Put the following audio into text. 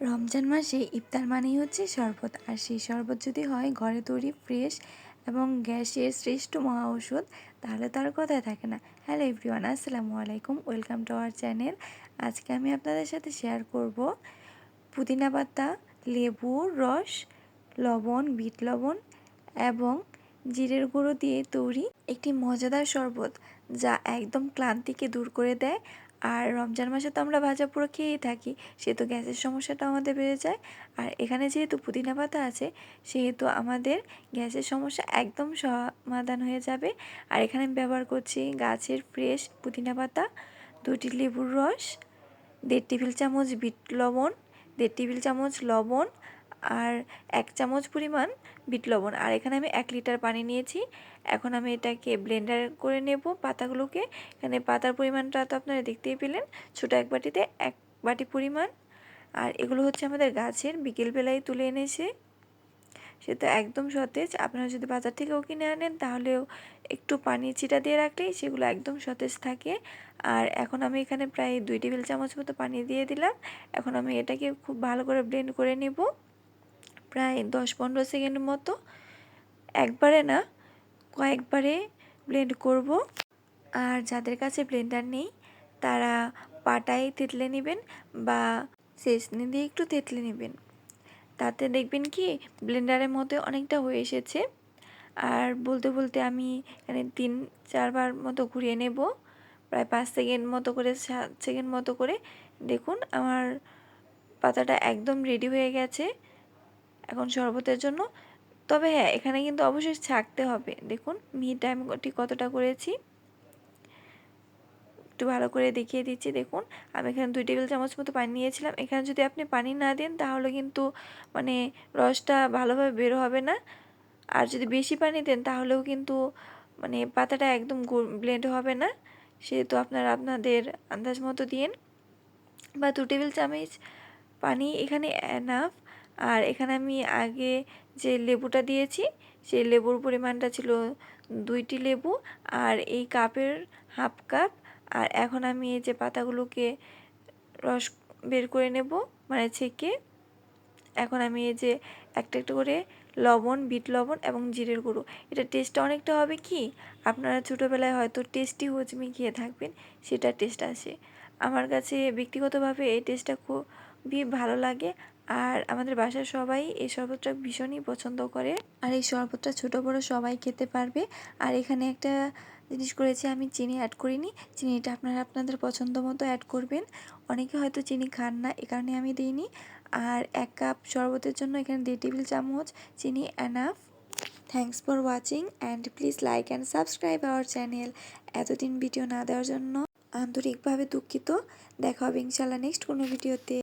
রমজান মাসে ইফতার মানেই হচ্ছে শরবত। আর সেই শরবত যদি হয় ঘরে তৈরি ফ্রেশ এবং গ্যাসের শ্রেষ্ঠ মহা ওষুধ তাহলে তার কথাই থাকে না। হ্যালো এভরিওয়ান আসসালামু আলাইকুম ওয়েলকাম টু আওয়ার চ্যানেল আজকে আমি আপনাদের সাথে শেয়ার করব পুদিনা পাতা লেবুর রস, লবণ, বিট লবণ এবং জিরের গুঁড়ো দিয়ে তৈরি একটি মজাদার শরবত, যা একদম ক্লান্তিকে দূর করে দেয় আর রমজান মাসে তো আমরা ভাজা পুরো খেয়েই থাকি, সেহেতু গ্যাসের সমস্যাটা আমাদের বেড়ে যায়। আর এখানে যেহেতু পুদিনা পাতা আছে, সেহেতু আমাদের গ্যাসের সমস্যা একদম সমাধান হয়ে যাবে। আর এখানে আমি ব্যবহার করছি গাছের ফ্রেশ পুদিনা পাতা দুটি লেবুর রস, দেড় টেবিল চামচ বিট লবণ, দেড় টেবিল চামচ লবণ আর এক চামচ পরিমাণ বিট লবণ। আর এখানে আমি এক লিটার পানি নিয়েছি। এখন আমি এটাকে ব্লেন্ডার করে নেব পাতাগুলোকে। এখানে পাতার পরিমাণটা তো আপনারা দেখতেই পেলেন। ছোটো এক বাটিতে এক বাটি পরিমাণ। আর এগুলো হচ্ছে আমাদের গাছের বিকেলবেলায় তুলে এনেছে। সে তো একদম সতেজ। আপনারা যদি বাজার থেকেও কিনে আনেন, তাহলেও একটু পানি চিটা দিয়ে রাখলেই সেগুলো একদম সতেজ থাকে। আর এখন আমি এখানে প্রায় দুই টেবিল চামচ মতো পানি দিয়ে দিলাম। এখন আমি এটাকে খুব ভালো করে ব্লেন্ড করে নেব। প্রায় দশ পনেরো সেকেন্ড মতো একবারে না কয়েকবারে ব্লেন্ড করব। আর যাদের কাছে ব্লেন্ডার নেই, তারা পাটায় থেতলে নেবেন বা সেসনি দিয়ে একটু থেতলে নেবেন। তাতে দেখবেন কি ব্লেন্ডারের মধ্যে অনেকটা হয়ে এসেছে। আর বলতে বলতে আমি এখানে তিন চারবার মতো ঘুরিয়ে নেব। প্রায় পাঁচ সেকেন্ড মতো করে, সাত সেকেন্ড মতো করে দেখুন আমার পাতাটা একদম রেডি হয়ে গেছে। এখন শরবতের জন্য। তবে হ্যাঁ এখানে কিন্তু অবশ্যই ছাকতে হবে। দেখুন মিহিটা আমি ঠিক কতটা করেছি। একটু ভালো করে দেখিয়ে দিচ্ছি, দেখুন। আমি এখানে দুই টেবিল চামচ মতো পানি নিয়েছিলাম। এখানে যদি আপনি পানি না দেন, তাহলে কিন্তু মানে রসটা ভালোভাবে বের হবে না। আর যদি বেশি পানি দেন, তাহলেও কিন্তু মানে পাতাটা একদম ব্লেন্ড হবে না। সেহেতু আপনারা আপনাদের আন্দাজ মতো দিন। বা দু টেবিল চামচ পানি এখানে এনাফ আর এখানে আমি আগে যে লেবুটা দিয়েছি, সেই লেবুর পরিমাণটা ছিল দুইটি লেবু আর এই কাপের হাফ কাপ। আর এখন আমি এই যে পাতাগুলোকে রস বের করে নেব মানে ছেঁকে। এখন আমি এই যে একটা একটা করে লবণ, বিট লবণ এবং জিরের গুঁড়ো। এটা টেস্টটা অনেকটা হবে কি, আপনারা ছোটোবেলায় হয়তো টেস্টি হজমি খেয়ে থাকবেন, সেটা টেস্ট আসে। আমার কাছে ব্যক্তিগতভাবে এই টেস্টটা খুবই ভালো লাগে আর আমাদের বাসার সবাই এই শরবতটা ভীষণই পছন্দ করে। আর এই শরবতটা ছোটো বড়ো সবাই খেতে পারবে। আর এখানে একটা জিনিস করেছি, আমি চিনি অ্যাড করিনি। চিনিটা আপনারা আপনাদের পছন্দ মতো অ্যাড করবেন। অনেকে হয়তো চিনি খান না, এ কারণে আমি দিইনি। আর এক কাপ শরবতের জন্য এখানে দেড় টেবিল চামচ চিনি enough thanks for watching and please like and subscribe our channel এতদিন ভিডিও না দেওয়ার জন্য আন্তরিকভাবে দুঃখিত। দেখা হবে ইনশাল্লাহ নেক্সট কোনো ভিডিওতে